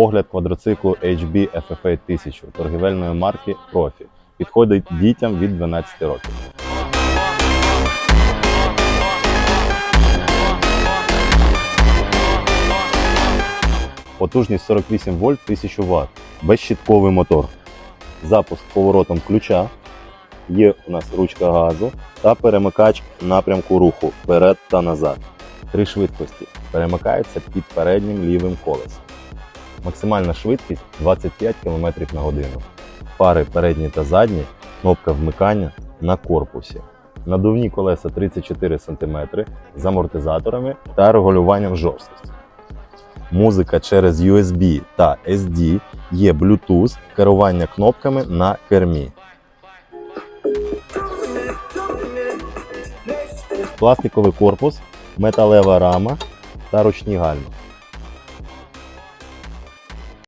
Огляд квадроциклу HB FFA 1000 торгівельної марки Профі. Підходить дітям від 12 років. Потужність 48 вольт 1000 Вт. Безщітковий мотор. Запуск поворотом ключа. Є у нас ручка газу та перемикач напрямку руху вперед та назад. Три швидкості. Перемикається під переднім лівим колесом. Максимальна швидкість 25 км на годину. Фари передні та задні, кнопка вмикання на корпусі. Надувні колеса 34 см з амортизаторами та регулюванням жорсткості. Музика через USB та SD, є Bluetooth, керування кнопками на кермі. Пластиковий корпус, металева рама та ручні гальма.